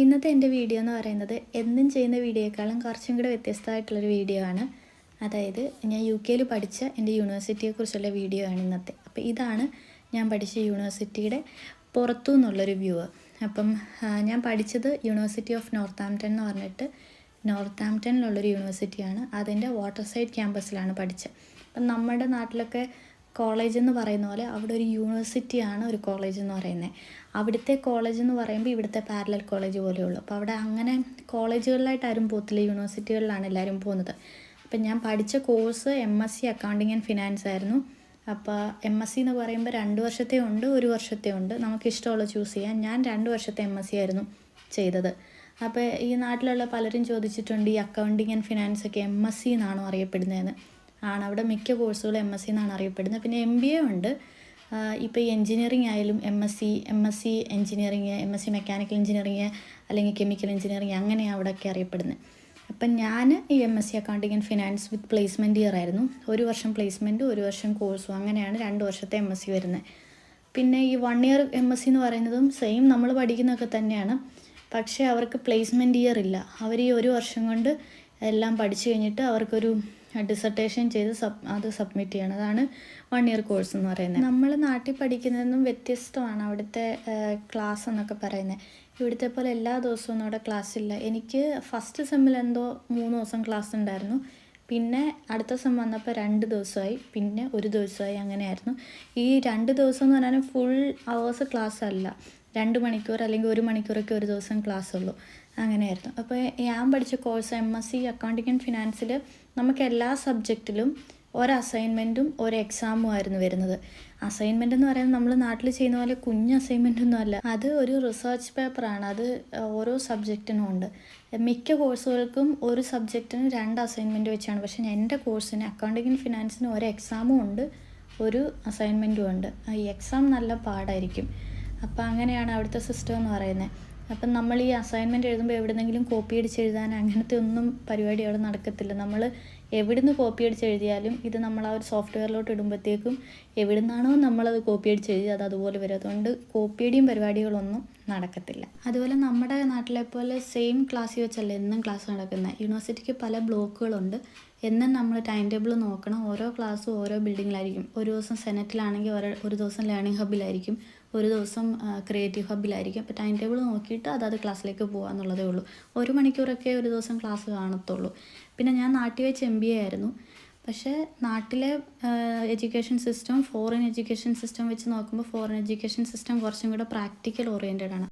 ഇന്നത്തെ എന്റെ വീഡിയോ എന്ന് പറയുന്നത് എന്നും ചെയ്യുന്ന വീഡിയോയെക്കാളും കുറച്ചും കൂടെ വ്യത്യസ്തമായിട്ടുള്ളൊരു വീഡിയോ ആണ്. അതായത് ഞാൻ യു കെയിൽ പഠിച്ച എന്റെ യൂണിവേഴ്സിറ്റിയെക്കുറിച്ചുള്ള വീഡിയോ ആണ് ഇന്നത്തെ. അപ്പോൾ ഇതാണ് ഞാൻ പഠിച്ച യൂണിവേഴ്സിറ്റിയുടെ പുറത്തു നിന്നുള്ളൊരു വ്യൂ. അപ്പം ഞാൻ പഠിച്ചത് യൂണിവേഴ്സിറ്റി ഓഫ് നോർത്ത് ആംപ്റ്റൺ എന്ന് പറഞ്ഞിട്ട് നോർത്ത് ആംപ്റ്റണിലുള്ളൊരു യൂണിവേഴ്സിറ്റിയാണ്. അതിന്റെ വാട്ടർ സൈഡ് ക്യാമ്പസിലാണ് പഠിച്ചത്. അപ്പം നമ്മുടെ നാട്ടിലൊക്കെ കോളേജ് എന്ന് പറയുന്ന പോലെ അവിടെ ഒരു യൂണിവേഴ്സിറ്റിയാണ് ഒരു കോളേജ് എന്ന് പറയുന്നത്. അവിടുത്തെ കോളേജ് എന്ന് പറയുമ്പോൾ ഇവിടുത്തെ പാരലൽ കോളേജ് പോലെയുള്ളൂ. അപ്പോൾ അവിടെ അങ്ങനെ കോളേജുകളിലായിട്ട് ആരും പോകത്തില്ല യൂണിവേഴ്സിറ്റികളിലാണ് എല്ലാവരും പോകുന്നത്. അപ്പം ഞാൻ പഠിച്ച course M S C accounting and finance ആയിരുന്നു. അപ്പോൾ എം എസ് സി എന്ന് പറയുമ്പോൾ രണ്ട് വർഷത്തെ ഉണ്ട് ഒരു വർഷത്തെ ഉണ്ട്. നമുക്ക് ഇഷ്ടമുള്ള ചൂസ് ചെയ്യാം. ഞാൻ രണ്ട് വർഷത്തെ എം എസ് സി ആയിരുന്നു ചെയ്തത്. അപ്പോൾ ഈ നാട്ടിലുള്ള പലരും ചോദിച്ചിട്ടുണ്ട് ഈ അക്കൗണ്ടിങ് ആൻഡ് ഫിനാൻസ് ഒക്കെ എം എസ് സി എന്നാണോ അറിയപ്പെടുന്നതെന്ന്. ആണ്. അവിടെ മിക്ക കോഴ്സുകളും എം എസ് സി എന്നാണ് അറിയപ്പെടുന്നത്. പിന്നെ എം ബി എ ഉണ്ട്. ഇപ്പോൾ ഈ എൻജിനീയറിംഗ് ആയാലും M S C M S C engineering M S C mechanical engineering അല്ലെങ്കിൽ കെമിക്കൽ എഞ്ചിനീയറിങ് അങ്ങനെയാണ് അവിടെയൊക്കെ അറിയപ്പെടുന്നത്. അപ്പം ഞാൻ ഈ M S C accounting and finance with placement year ആയിരുന്നു. ഒരു വർഷം പ്ലേസ്മെന്റും ഒരു വർഷം കോഴ്സും അങ്ങനെയാണ് രണ്ട് വർഷത്തെ എം എസ് സി വരുന്നത്. പിന്നെ ഈ one year M S C എന്ന് പറയുന്നതും സെയിം നമ്മൾ പഠിക്കുന്നതൊക്കെ തന്നെയാണ്. പക്ഷേ അവർക്ക് പ്ലേസ്മെന്റ് ഇയർ ഇല്ല. അവർ ഈ ഒരു വർഷം കൊണ്ട് എല്ലാം പഠിച്ചു കഴിഞ്ഞിട്ട് അവർക്കൊരു ഡിസർട്ടേഷൻ ചെയ്ത് സബ് അത് സബ്മിറ്റ് ചെയ്യണം അതാണ് വൺ ഇയർ കോഴ്സ് എന്ന് പറയുന്നത്. നമ്മൾ നാട്ടിൽ പഠിക്കുന്നതെന്നും വ്യത്യസ്തമാണ് അവിടുത്തെ ക്ലാസ് എന്നൊക്കെ പറയുന്നത്. ഇവിടുത്തെ പോലെ എല്ലാ ദിവസവും അവിടെ ക്ലാസ് ഇല്ല. എനിക്ക് ഫസ്റ്റ് സെമ്മിൽ എന്തോ മൂന്ന് ദിവസം ക്ലാസ് ഉണ്ടായിരുന്നു. പിന്നെ അടുത്ത സെം വന്നപ്പോൾ രണ്ട് ദിവസമായി. പിന്നെ ഒരു ദിവസമായി അങ്ങനെയായിരുന്നു. ഈ രണ്ട് ദിവസം എന്ന് പറഞ്ഞാൽ ഫുൾ അവേഴ്സ് ക്ലാസ് അല്ല. രണ്ട് മണിക്കൂർ അല്ലെങ്കിൽ ഒരു മണിക്കൂറൊക്കെ ഒരു ദിവസം ക്ലാസ് ഉള്ളൂ. അങ്ങനെയായിരുന്നു. അപ്പോൾ ഞാൻ പഠിച്ച course M S C accounting and ഫിനാൻസിൽ നമുക്ക് എല്ലാ സബ്ജക്റ്റിലും ഒരു അസൈൻമെന്റും ഒരു എക്സാമും ആയിരുന്നു വരുന്നത്. അസൈൻമെന്റ് എന്ന് പറയുന്നത് നമ്മൾ നാട്ടിൽ ചെയ്യുന്ന പോലെ കുഞ്ഞ് അസൈൻമെന്റ് ഒന്നും അല്ല. അത് ഒരു റിസർച്ച് പേപ്പറാണ് അത് ഓരോ സബ്ജക്റ്റിനും ഉണ്ട്. മിക്ക കോഴ്സുകൾക്കും ഒരു സബ്ജക്റ്റിന് രണ്ട് അസൈൻമെന്റ് വെച്ചാണ്. പക്ഷേ എന്റെ കോഴ്സിന് അക്കൗണ്ടിങ് ആൻഡ് ഫിനാൻസിന് ഒരു എക്സാമും ഉണ്ട് ഒരു അസൈൻമെന്റും ഉണ്ട്. ഈ എക്സാം നല്ല പാടായിരിക്കും. അപ്പോൾ അങ്ങനെയാണ് അവിടുത്തെ സിസ്റ്റം എന്ന് പറയുന്നത്. അപ്പം നമ്മൾ ഈ അസൈൻമെന്റ് എഴുതുമ്പോൾ എവിടെന്നെങ്കിലും കോപ്പി അടിച്ച് എഴുതാൻ അങ്ങനത്തെ ഒന്നും പരിപാടി അവിടെ നടക്കത്തില്ല. നമ്മൾ എവിടുന്ന് കോപ്പി അടിച്ച് എഴുതിയാലും ഇത് നമ്മൾ ആ ഒരു സോഫ്റ്റ്വെയറിലോട്ട് ഇടുമ്പോഴത്തേക്കും എവിടുന്നാണോ നമ്മളത് കോപ്പി അടിച്ച് എഴുതി അത് അതുപോലെ വരും. അതുകൊണ്ട് കോപ്പിയടിയും പരിപാടികളൊന്നും നടക്കത്തില്ല. അതുപോലെ നമ്മുടെ നാട്ടിലെ പോലെ സെയിം ക്ലാസ്സിൽ വെച്ചല്ല എന്നും ക്ലാസ് നടക്കുന്നത് യൂണിവേഴ്സിറ്റിക്ക് പല ബ്ലോക്കുകളുണ്ട് എന്നും നമ്മൾ ടൈം ടേബിൾ നോക്കണം. ഓരോ ക്ലാസ്സും ഓരോ ബിൽഡിങ്ങിലായിരിക്കും ഒരു ദിവസം സെനറ്റിലാണെങ്കിൽ ഒരു ദിവസം ലേണിംഗ് ഹബിലായിരിക്കും ഒരു ദിവസം ക്രിയേറ്റീവ് ഹബിലായിരിക്കും അപ്പോൾ ടൈം ടേബിൾ നോക്കിയിട്ട് അതാത് ക്ലാസ്സിലേക്ക് പോകുക എന്നുള്ളതേ ഉള്ളൂ. ഒരു മണിക്കൂറൊക്കെ ഒരു ദിവസം ക്ലാസ് കാണത്തുള്ളൂ. പിന്നെ ഞാൻ നാട്ടിൽ വെച്ച് എം ബി എ ആയിരുന്നു. പക്ഷേ നാട്ടിലെ education system foreign education system വെച്ച് നോക്കുമ്പോൾ ഫോറിൻ എഡ്യൂക്കേഷൻ സിസ്റ്റം കുറച്ചും കൂടെ പ്രാക്ടിക്കൽ ഓറിയന്റഡ് ആണ്.